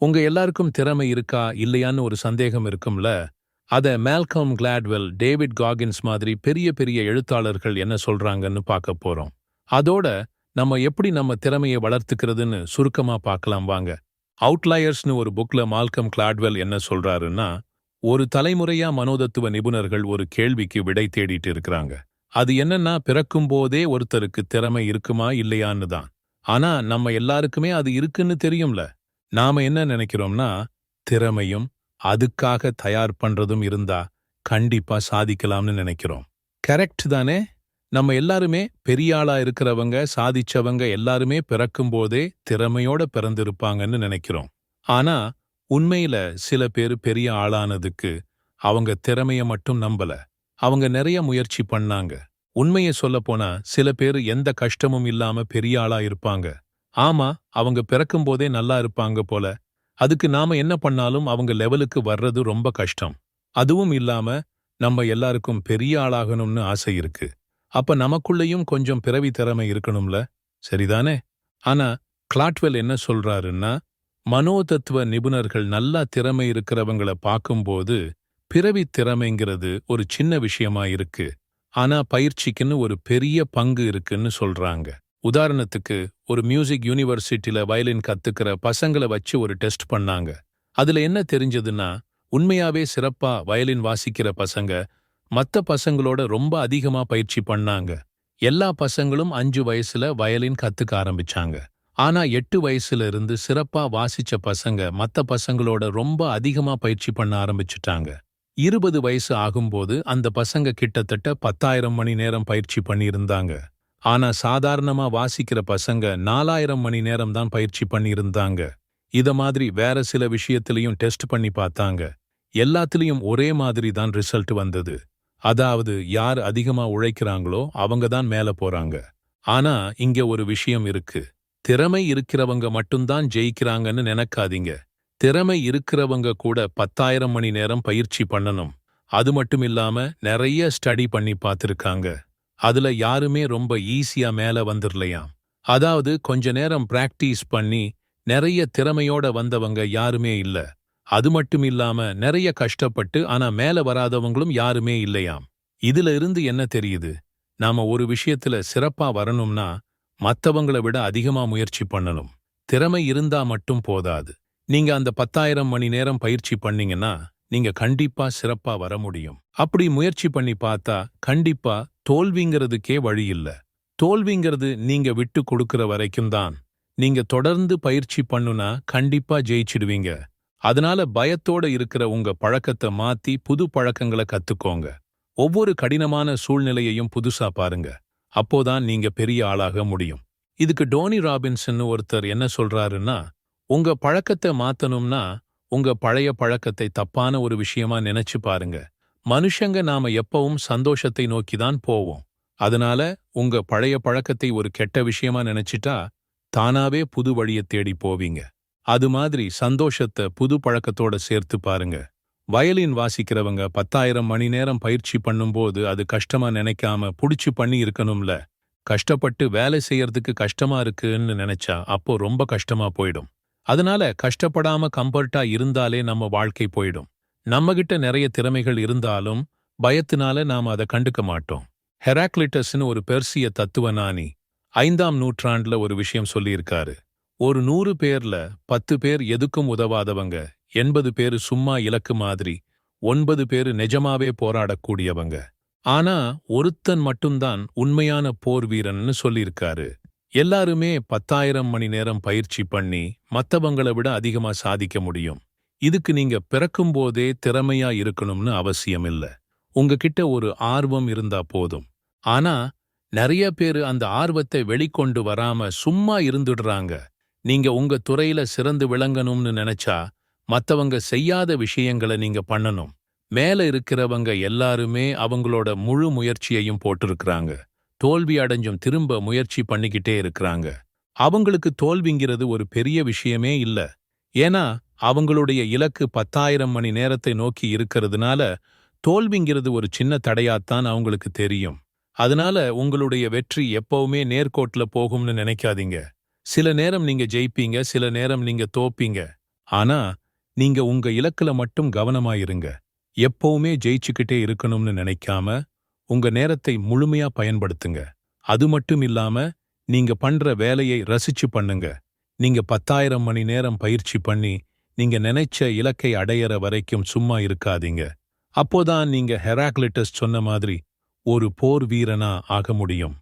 உங்க எல்லாருக்கும் திறமை இருக்கா இல்லையான்னு ஒரு சந்தேகம் இருக்கும்ல அத மேல்கம் கிளாட்வெல் டேவிட் காகின்ஸ் மாதிரி பெரிய பெரிய எழுத்தாளர்கள் என்ன சொல்றாங்கன்னு பார்க்க போறோம். அதோட நம்ம எப்படி நம்ம திறமையை வளர்த்துக்கிறதுன்னு சுருக்கமா பார்க்கலாம் வாங்க. அவுட்லயர்ஸ்னு ஒரு புக்ல மால்கம் கிளாட்வெல் என்ன சொல்றாருன்னா ஒரு தலைமுறையா மனோதத்துவ நிபுணர்கள் ஒரு கேள்விக்கு விடை தேடிட்டு இருக்கிறாங்க. அது என்னன்னா பிறக்கும் போதே ஒருத்தருக்கு திறமை இருக்குமா இல்லையான்னு தான். ஆனா நம்ம எல்லாருக்குமே அது இருக்குன்னு தெரியும்ல. நாம என்ன நினைக்கிறோம்னா திறமையும் அதுக்காக தயார் பண்றதும் இருந்தா கண்டிப்பா சாதிக்கலாம்னு நினைக்கிறோம். கரெக்ட் தானே? நம்ம எல்லாருமே பெரிய ஆளா இருக்கிறவங்க சாதிச்சவங்க எல்லாருமே பிறக்கும் போதே திறமையோட பிறந்திருப்பாங்கன்னு நினைக்கிறோம். ஆனா உண்மையில சில பேர் பெரிய ஆளானதுக்கு அவங்க திறமைய மட்டும் நம்பல. அவங்க நிறைய முயற்சி பண்ணாங்க. உண்மையை சொல்லப்போனா சில பேர் எந்த கஷ்டமும் இல்லாம பெரிய ஆளா இருப்பாங்க. ஆமா அவங்க பிறக்கும் போதே நல்லா இருப்பாங்க போல. அதுக்கு நாம என்ன பண்ணாலும் அவங்க லெவலுக்கு வர்றது ரொம்ப கஷ்டம். அதுவும் இல்லாம நம்ம எல்லாருக்கும் பெரிய ஆளாகணும்னு ஆசை இருக்கு. அப்ப நமக்குள்ளேயும் கொஞ்சம் பிறவி திறமை இருக்கணும்ல? சரிதானே? ஆனா கிளாட்வெல் என்ன சொல்றாருன்னா மனோதத்துவ நிபுணர்கள் நல்லா திறமை இருக்கிறவங்கள பார்க்கும்போது பிறவி திறமைங்கிறது ஒரு சின்ன விஷயமா இருக்கு. ஆனா பயிற்சிக்குன்னு ஒரு பெரிய பங்கு இருக்குன்னு சொல்றாங்க. உதாரணத்துக்கு ஒரு மியூசிக் யூனிவர்சிட்டில வயலின் கத்துக்கிற பசங்களை வச்சு ஒரு டெஸ்ட் பண்ணாங்க. அதுல என்ன தெரிஞ்சதுன்னா உண்மையாவே சிறப்பா வயலின் வாசிக்கிற பசங்க மத்த பசங்களோட ரொம்ப அதிகமா பயிற்சி பண்ணாங்க. எல்லா பசங்களும் அஞ்சு வயசுல வயலின் கத்துக்க ஆரம்பிச்சாங்க. ஆனா எட்டு வயசுல இருந்து சிறப்பா வாசிச்ச பசங்க மத்த பசங்களோட ரொம்ப அதிகமா பயிற்சி பண்ண ஆரம்பிச்சுட்டாங்க. இருபது வயசு ஆகும்போது அந்த பசங்க கிட்டத்தட்ட பத்தாயிரம் மணி நேரம் பயிற்சி பண்ணியிருந்தாங்க. ஆனா சாதாரணமா வாசிக்கிற பசங்க நாலாயிரம் மணி நேரம் தான் பயிற்சி பண்ணியிருந்தாங்க. இத மாதிரி வேற சில விஷயத்திலையும் டெஸ்ட் பண்ணி பார்த்தாங்க. எல்லாத்துலயும் ஒரே மாதிரி தான் ரிசல்ட் வந்தது. அதாவது யார் அதிகமா உழைக்கிறாங்களோ அவங்க தான் மேல போறாங்க. ஆனா இங்க ஒரு விஷயம் இருக்கு. திறமை இருக்கிறவங்க மட்டும்தான் ஜெயிக்கிறாங்கன்னு நினைக்காதீங்க. திறமை இருக்கிறவங்க கூட பத்தாயிரம் மணி நேரம் பயிற்சி பண்ணணும். அது மட்டும் இல்லாம நிறைய ஸ்டடி பண்ணி பார்த்திருக்காங்க. அதுல யாருமே ரொம்ப ஈஸியா மேல வந்துடலையாம் அதாவது கொஞ்ச நேரம் பிராக்டிஸ் பண்ணி நிறைய திறமையோட வந்தவங்க யாருமே இல்ல. அது மட்டும் இல்லாம நிறைய கஷ்டப்பட்டு ஆனா மேல வராதவங்களும் யாருமே இல்லையாம். இதுல இருந்து என்ன தெரியுது? நாம ஒரு விஷயத்துல சிறப்பா வரணும்னா மத்தவங்கள விட அதிகமா முயற்சி பண்ணணும். திறமை இருந்தா மட்டும் போதாது. நீங்க அந்த பத்தாயிரம் மணி நேரம் பயிற்சி பண்ணீங்கன்னா நீங்க கண்டிப்பா சிறப்பா வர முடியும். அப்படி முயற்சி பண்ணி பார்த்தா கண்டிப்பா தோல்விங்கிறதுக்கே வழி இல்ல. தோல்விங்கிறது நீங்க விட்டு கொடுக்கிற வரைக்கும் தான். நீங்க தொடர்ந்து பயிற்சி பண்ணுனா கண்டிப்பா ஜெயிச்சிடுவீங்க. அதனால பயத்தோட இருக்கிற உங்க பழக்கத்தை மாத்தி புது பழக்கங்களை கத்துக்கோங்க. ஒவ்வொரு கடினமான சூழ்நிலையையும் புதுசா பாருங்க. அப்போதான் நீங்க பெரிய ஆளாக முடியும். இதுக்கு டோனி ராபின்சன் ஒருத்தர் என்ன சொல்றாருன்னா உங்க பழக்கத்தை மாத்தணும்னா உங்க பழைய பழக்கத்தை தப்பான ஒரு விஷயமா நினைச்சு பாருங்க. மனுஷங்க நாம எப்பவும் சந்தோஷத்தை நோக்கிதான் போவோம். அதனால உங்க பழைய பழக்கத்தை ஒரு கெட்ட விஷயமா நினைச்சிட்டா தானாவே புது வழியை தேடி போவீங்க. அது மாதிரி சந்தோஷத்தை புது பழக்கத்தோட சேர்த்து பாருங்க. வயலின் வாசிக்கிறவங்க பத்தாயிரம் மணி நேரம் பயிற்சி பண்ணும்போது அது கஷ்டமா நினைக்காம புடிச்சு பண்ணி இருக்கணும்ல. கஷ்டப்பட்டு வேலை செய்யறதுக்கு கஷ்டமா இருக்குன்னு நினைச்சா அப்போ ரொம்ப கஷ்டமா போயிடும். அதனால கஷ்டப்படாம கம்பர்ட்டா இருந்தாலே நம்ம வாழ்க்கை போயிடும். நம்மகிட்ட நிறைய திறமைகள் இருந்தாலும் பயத்தினால நாம அதை கண்டுக்க மாட்டோம். ஹெராக்லிட்டஸ்னு ஒரு பெர்சிய தத்துவ ஐந்தாம் நூற்றாண்டுல ஒரு விஷயம் சொல்லியிருக்காரு. ஒரு நூறு பேர்ல பத்து பேர் எதுக்கும் உதவாதவங்க எண்பது பேரு சும்மா இலக்கு மாதிரி ஒன்பது பேரு நிஜமாவே போராடக்கூடியவங்க. ஆனா ஒருத்தன் மட்டும்தான் உண்மையான போர் வீரன்னு சொல்லியிருக்காரு. எல்லாருமே பத்தாயிரம் மணி நேரம் பயிற்சி பண்ணி மத்தவங்கள விட அதிகமா சாதிக்க முடியும். இதுக்கு நீங்க பிறக்கும்போதே திறமையா இருக்கணும்னு அவசியம் இல்ல. உங்ககிட்ட ஒரு ஆர்வம் இருந்தா போதும். ஆனா நிறைய பேரு அந்த ஆர்வத்தை வெளிக்கொண்டு வராம சும்மா இருந்துடுறாங்க. நீங்க உங்க துறையில சிறந்து விளங்கணும்னு நினைச்சா மத்தவங்க செய்யாத விஷயங்களை நீங்க பண்ணணும். மேல இருக்கிறவங்க எல்லாருமே அவங்களோட முழு முயற்சியையும் போட்டிருக்கிறாங்க. தோல்வி அடைஞ்சும் திரும்ப முயற்சி பண்ணிக்கிட்டே இருக்கிறாங்க. அவங்களுக்கு தோல்விங்கிறது ஒரு பெரிய விஷயமே இல்ல. ஏன்னா அவங்களுடைய இலக்கு பத்தாயிரம் மணி நேரத்தை நோக்கி இருக்கிறதுனால தோல்விங்கிறது ஒரு சின்ன தடையாத்தான் அவங்களுக்கு தெரியும். அதனால உங்களுடைய வெற்றி எப்பவுமே நேர்கோட்ல போகும்னு நினைக்காதீங்க. சில நேரம் நீங்க ஜெயிப்பீங்க சில நேரம் நீங்க தோப்பீங்க. ஆனா நீங்க உங்க இலக்குல மட்டும் கவனமாயிருங்க. எப்பவுமே ஜெயிச்சுக்கிட்டே இருக்கணும்னு நினைக்காம உங்க நேரத்தை முழுமையா பயன்படுத்துங்க. அது மட்டும் இல்லாம நீங்க பண்ற வேலையை ரசிச்சு பண்ணுங்க. நீங்க பத்தாயிரம் மணி நேரம் பயிற்சி பண்ணி நீங்க நினைச்ச இலக்கை அடையற வரைக்கும் சும்மா இருக்காதீங்க. அப்போதான் நீங்க ஹெராக்லிட்டஸ் சொன்ன மாதிரி ஒரு போர் வீரனா ஆக முடியும்.